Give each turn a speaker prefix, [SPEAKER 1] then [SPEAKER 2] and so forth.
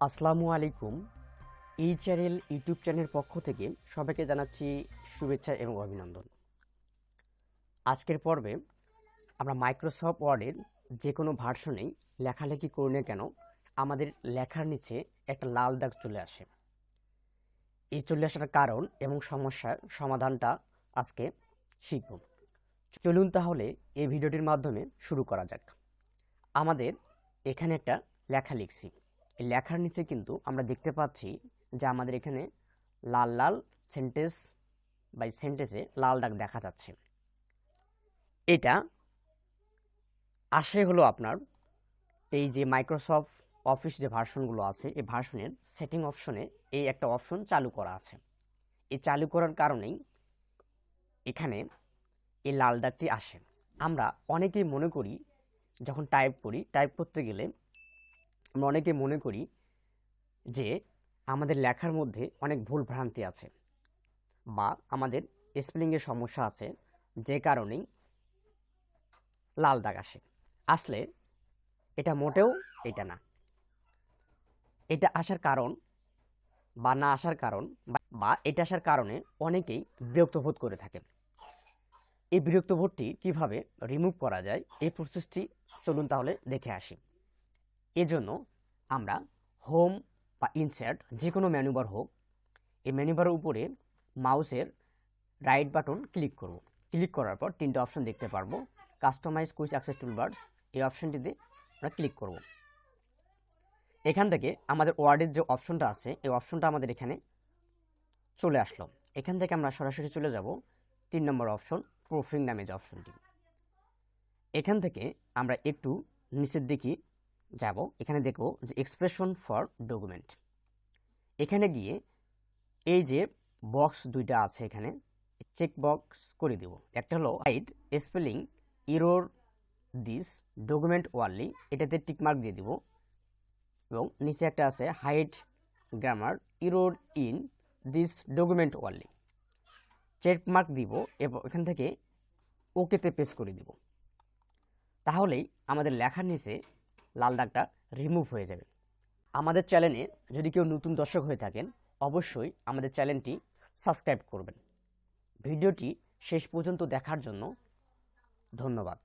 [SPEAKER 1] আসসালামু আলাইকুম। এই চ্যানেল, ইউটিউব চ্যানেলের পক্ষ থেকে সবাইকে জানাচ্ছি শুভেচ্ছা এবং অভিনন্দন। আজকের পর্বে আমরা মাইক্রোসফট ওয়ার্ডের যে কোনো ভার্সনেই লেখালেখি করি না কেন, আমাদের লেখার নিচে একটা লাল দাগ চলে আসে। এই চলে আসার কারণ এবং সমস্যার সমাধানটা আজকে শিখব। চলুন তাহলে এই ভিডিওটির মাধ্যমে শুরু করা যাক। আমাদের এখানে একটা লেখা লিখছি। লেখার নিচে কিন্তু আমরা দেখতে পাচ্ছি যে আমাদের এখানে লাল লাল সেন্টেন্স বাই সেন্টেন্সে লাল দাগ দেখা যাচ্ছে। এটা আসে হলো আপনার এই যে মাইক্রোসফট অফিস যে ভার্সনগুলো আছে, এই ভার্সনের সেটিং অপশনে এই একটা অপশন চালু করা আছে। এই চালু করার কারণেই এখানে এই লাল দাগটি আসে। আমরা অনেকেই মনে করি, যখন টাইপ করি টাইপ করতে গেলে আমরা অনেকে মনে করি যে আমাদের লেখার মধ্যে অনেক ভুল ভ্রান্তি আছে বা আমাদের স্পেলিংয়ের সমস্যা আছে, যে কারণেই লাল দাগ আসে। আসলে এটা মোটেও এটা না। এটা আসার কারণ বা না আসার কারণ বা- এটা আসার কারণে অনেকেই বিরক্ত বোধ করে থাকেন এই বিরক্ত বোধটি কীভাবে রিমুভ করা যায়, এই প্রসেসটি চলুন তাহলে দেখে আসি। এজন্য আমরা হোম বা ইনসার্ট যে কোনো ম্যানুবার হোক, এই ম্যানুবারের উপরে মাউসের রাইট বাটন ক্লিক করব। ক্লিক করার পর তিনটে অপশন দেখতে পারব। কাস্টমাইজ কুইজ অ্যাক্সেস টুলবার্স এই অপশনটিতে আমরা ক্লিক করব। এখান থেকে আমাদের ওয়ার্ডের যে অপশনটা আছে, এই অপশনটা আমাদের এখানে চলে আসলো। এখান থেকে আমরা সরাসরি চলে যাব তিন নম্বর অপশন প্রুফিং নামে যে অপশনটি এখান থেকে আমরা একটু নিচের দিকে যাব, এখানে দেখব যে এক্সপ্রেশন ফর ডকুমেন্ট এখানে গিয়ে এই যে বক্স দুইটা আছে এখানে চেক বক্স করে দেব। একটা হলো hide spelling error this document only এটাতে টিকমার্ক দিয়ে দিব। এবং নিচে একটা আছে hide grammar error in this document only check mark দিব এবং এখান থেকে ওকেতে পেস করে দিব। তাহলেই আমাদের লেখার নিচে লাল দাগটা রিমুভ হয়ে যাবে। আমাদের চ্যানেলে যদি কেউ নতুন দর্শক হয়ে থাকেন, অবশ্যই আমাদের চ্যানেলটি সাবস্ক্রাইব করবেন। ভিডিওটি শেষ পর্যন্ত দেখার জন্য ধন্যবাদ।